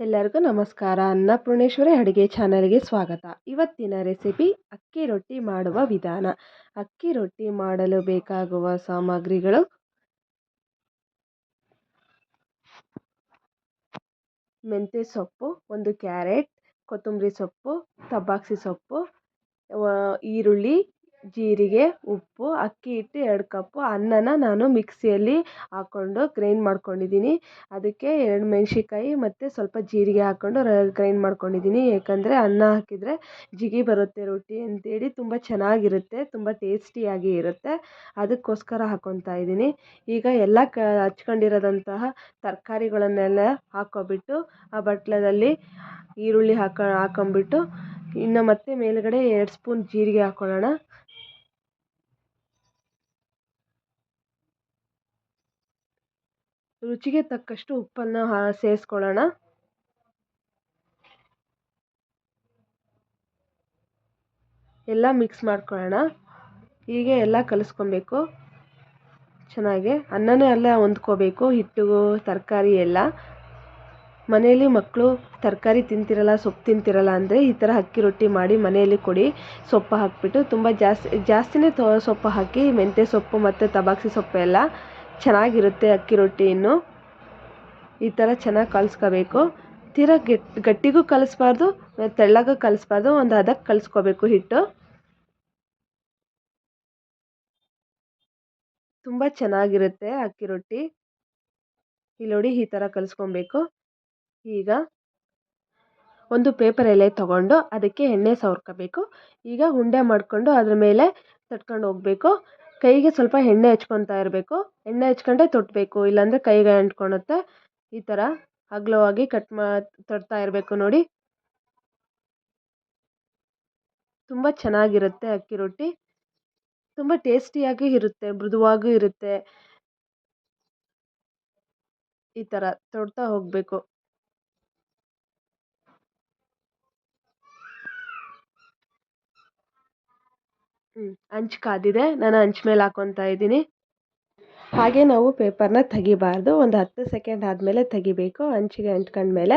ಎಲ್ಲರಿಗೂ ನಮಸ್ಕಾರ. ಅನ್ನಪೂರ್ಣೇಶ್ವರಿ ಅಡುಗೆ ಚಾನಲ್ಗೆ ಸ್ವಾಗತ. ಇವತ್ತಿನ ರೆಸಿಪಿ ಅಕ್ಕಿ ರೊಟ್ಟಿ ಮಾಡುವ ವಿಧಾನ. ಅಕ್ಕಿ ರೊಟ್ಟಿ ಮಾಡಲು ಬೇಕಾಗುವ ಸಾಮಗ್ರಿಗಳು ಮೆಂತ್ಯ ಸೊಪ್ಪು, ಒಂದು ಕ್ಯಾರೆಟ್, ಕೊತ್ತಂಬರಿ ಸೊಪ್ಪು ಸಬ್ಬಾಕ್ಸಿ ಸೊಪ್ಪು ಈರುಳ್ಳಿ ಜೀರಿಗೆ, ಉಪ್ಪು, ಅಕ್ಕಿ ಹಿಟ್ಟು ಎರಡು ಕಪ್ಪು ಅನ್ನನ ನಾನು ಮಿಕ್ಸಿಯಲ್ಲಿ ಹಾಕ್ಕೊಂಡು ಗ್ರೈಂಡ್ ಮಾಡ್ಕೊಂಡಿದ್ದೀನಿ. ಅದಕ್ಕೆ ಎರಡು ಮೆಣ್ಸಿನ್ಕಾಯಿ ಮತ್ತು ಸ್ವಲ್ಪ ಜೀರಿಗೆ ಹಾಕ್ಕೊಂಡು ಗ್ರೈಂಡ್ ಮಾಡ್ಕೊಂಡಿದ್ದೀನಿ. ಏಕೆಂದರೆ ಅನ್ನ ಹಾಕಿದರೆ ಜಿಗಿ ಬರುತ್ತೆ ರೊಟ್ಟಿ ಅಂತೇಳಿ ತುಂಬ ಚೆನ್ನಾಗಿರುತ್ತೆ, ತುಂಬ ಟೇಸ್ಟಿಯಾಗಿ ಇರುತ್ತೆ. ಅದಕ್ಕೋಸ್ಕರ ಹಾಕ್ಕೊತಾ ಇದ್ದೀನಿ. ಈಗ ಎಲ್ಲ ಕ, ಹಚ್ಕೊಂಡಿರೋದಂತಹ ತರಕಾರಿಗಳನ್ನೆಲ್ಲ ಹಾಕ್ಕೊಬಿಟ್ಟು ಆ ಬಟ್ಲದಲ್ಲಿ ಈರುಳ್ಳಿ ಹಾಕೊ ಹಾಕೊಂಬಿಟ್ಟು ಇನ್ನು ಮತ್ತೆ ಮೇಲುಗಡೆ ಎರಡು ಸ್ಪೂನ್ ಜೀರಿಗೆ ಹಾಕ್ಕೊಳ್ಳೋಣ ರುಚಿಗೆ ತಕ್ಕಷ್ಟು ಉಪ್ಪನ್ನು ಸೇರಿಸ್ಕೊಳ್ಳೋಣ. ಎಲ್ಲ ಮಿಕ್ಸ್ ಮಾಡ್ಕೊಳ್ಳೋಣ. ಹೀಗೆ ಎಲ್ಲ ಕಲಿಸ್ಕೊಬೇಕು. ಚೆನ್ನಾಗೆ. ಅನ್ನನೂ ಎಲ್ಲ ಹೊಂದ್ಕೋಬೇಕು. ಹಿಟ್ಟು, ತರಕಾರಿ ಎಲ್ಲ. ಮನೆಯಲ್ಲಿ ಮಕ್ಕಳು ತರಕಾರಿ ತಿಂತಿರಲ್ಲ, ಸೊಪ್ಪು ತಿಂತಿರಲ್ಲ ಅಂದರೆ ಈ ಥರ ಅಕ್ಕಿ ರೊಟ್ಟಿ ಮಾಡಿ ಮನೆಯಲ್ಲಿ ಕೊಡಿ. ಸೊಪ್ಪು ಹಾಕಿಬಿಟ್ಟು ತುಂಬ ಜಾಸ್ತಿ, ಜಾಸ್ತಿನೇ ತೊ, ಸೊಪ್ಪು ಹಾಕಿ ಮೆಂತ್ಯ ಸೊಪ್ಪು ಮತ್ತು ತಬಾಕ್ಸಿ ಸೊಪ್ಪು ಎಲ್ಲ ಚೆನ್ನಾಗಿರುತ್ತೆ ಅಕ್ಕಿ ರೊಟ್ಟಿ ಇನ್ನು ಈ ಥರ ಚೆನ್ನಾಗಿ ಕಲಿಸ್ಕೋಬೇಕು. ತೀರಾ ಗಟ್ಟಿ ಗಟ್ಟಿಗೂ ಕಲಿಸ್ಬಾರ್ದು ತೆಳ್ಳಗೂ ಕಲಿಸ್ಬಾರ್ದು, ಒಂದು ಹದಕ್ಕೆ ಕಲಿಸ್ಕೋಬೇಕು ಹಿಟ್ಟು. ತುಂಬ ಚೆನ್ನಾಗಿರುತ್ತೆ ಅಕ್ಕಿ ರೊಟ್ಟಿ. ಇಲ್ಲಿ ನೋಡಿ ಈ ಥರ ಕಲಿಸ್ಕೊಬೇಕು. ಈಗ ಒಂದು ಪೇಪರ್ ಎಲೆ ತೊಗೊಂಡು ಅದಕ್ಕೆ ಎಣ್ಣೆ ಸವರ್ಕೋಬೇಕು. ಈಗ ಉಂಡೆ ಮಾಡಿಕೊಂಡು ಅದ್ರ ಮೇಲೆ ತಟ್ಕೊಂಡು ಹೋಗಬೇಕು. ಕೈಗೆ ಸ್ವಲ್ಪ ಎಣ್ಣೆ ಹಚ್ಕೊತಾ ಇರಬೇಕು. ಎಣ್ಣೆ ಹಚ್ಕೊಂಡೆ ತೊಟ್ಟಬೇಕು ಇಲ್ಲಾಂದರೆ ಕೈಗೆ ಅಂಟ್ಕೊಳುತ್ತೆ ಈ ಥರ ಅಗಲವಾಗಿ ಕಟ್ ಮಾ ತೊಡ್ತಾ ಇರಬೇಕು ನೋಡಿ. ತುಂಬ ಚೆನ್ನಾಗಿರುತ್ತೆ ಅಕ್ಕಿ ರೊಟ್ಟಿ. ತುಂಬ ಟೇಸ್ಟಿಯಾಗಿ ಇರುತ್ತೆ, ಮೃದುವಾಗೂ ಇರುತ್ತೆ. ಈ ಥರ ತೊಡ್ತಾ ಹೋಗಬೇಕು. ಹ್ಞೂ ಹಂಚು ಕಾದಿದೆ. ನಾನು ಹಂಚು ಮೇಲೆ ಹಾಕ್ಕೊತಾ ಇದ್ದೀನಿ. ಹಾಗೆ ನಾವು ಪೇಪರ್ನ ತೆಗಿಬಾರ್ದು. ಒಂದು ಹತ್ತು ಸೆಕೆಂಡ್ ಆದಮೇಲೆ ತೆಗಿಬೇಕು. ಹಂಚಿಗೆ ಅಂಟ್ಕೊಂಡ್ಮೇಲೆ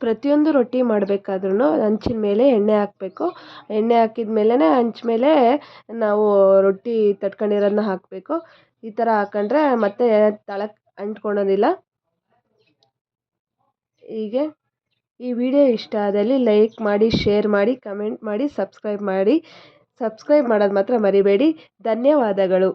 ಪ್ರತಿಯೊಂದು ರೊಟ್ಟಿ ಮಾಡಬೇಕಾದ್ರೂ ಹಂಚಿನ ಮೇಲೆ ಎಣ್ಣೆ ಹಾಕಬೇಕು. ಎಣ್ಣೆ ಹಾಕಿದ ಮೇಲೇ ಹಂಚು ಮೇಲೆ ನಾವು ರೊಟ್ಟಿ ತಟ್ಕೊಂಡಿರೋದನ್ನ ಹಾಕಬೇಕು. ಈ ಥರ ಹಾಕೊಂಡ್ರೆ ಮತ್ತೆ ತಳಕ್ಕೆ ಅಂಟ್ಕೊಳೋದಿಲ್ಲ. ಹೀಗೆ. ಈ ವಿಡಿಯೋ ಇಷ್ಟ ಆದಲ್ಲಿ ಲೈಕ್ ಮಾಡಿ, ಶೇರ್ ಮಾಡಿ, ಕಮೆಂಟ್ ಮಾಡಿ, ಸಬ್ಸ್ಕ್ರೈಬ್ ಮಾಡಿ. ಸಬ್ಸ್ಕ್ರೈಬ್ ಮಾಡೋದು ಮಾತ್ರ ಮರಿಬೇಡಿ. ಧನ್ಯವಾದಗಳು.